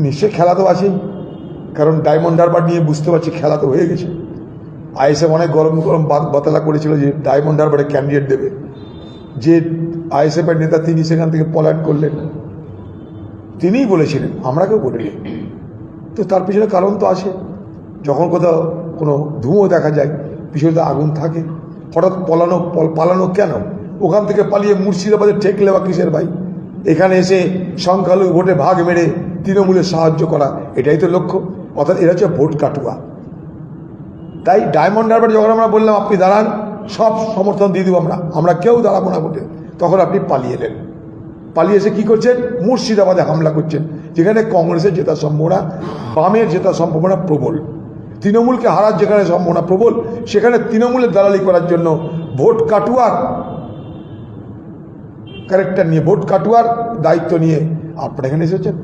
নিশ্চয়ই খেলা তো আছেই কারণ ডায়মন্ড হারবার নিয়ে বুঝতে পারছি খেলা তো হয়ে গেছে। আইএসএফ অনেক গরম গরম বাত- বাতালা করেছিল যে ডায়মন্ড হারবারে ক্যান্ডিডেট দেবে। যে আইএসএফের নেতা তিনি সেখান থেকে পলায়ন করলেন। তিনিই বলেছিলেন আমরা কেউ বলিনি তো তার পিছনে কারণ তো আছে। যখন কোথাও কোনো ধুঁয়ো দেখা যায়, পিছনে তো আগুন থাকে। হঠাৎ পলানো, পল- পালানো কেন? ওখান থেকে পালিয়ে মুর্শিদাবাদে ঠেকলে বা কিসের ভাই? এখানে এসে সংখ্যালঘু ভোটে ভাগ মেরে তৃণমূলের সাহায্য করা, এটাই তো লক্ষ্য। অর্থাৎ এরা হচ্ছে ভোট কাটুয়া। তাই ডায়মন্ড হারবার যখন আমরা বললাম, আপনি দাঁড়ান, সব সমর্থন দিয়ে দেবো আমরা আমরা কেউ দাঁড়াবো না ভোটে। তখন আপনি পালিয়ে এলেন। পালিয়ে এসে কী করছেন? মুর্শিদাবাদে হামলা করছেন, যেখানে কংগ্রেসের জেতার সম্ভাবনা, বামের জেতার সম্ভাবনা প্রবল। তৃণমূলকে হারার যেখানে সম্ভাবনা প্রবল, সেখানে তৃণমূলের দালালি করার জন্য ভোট কাটুয়ার ক্যারেক্টার নিয়ে, ভোট কাটুয়ার দায়িত্ব নিয়ে আপনারা এখানে এসেছেন।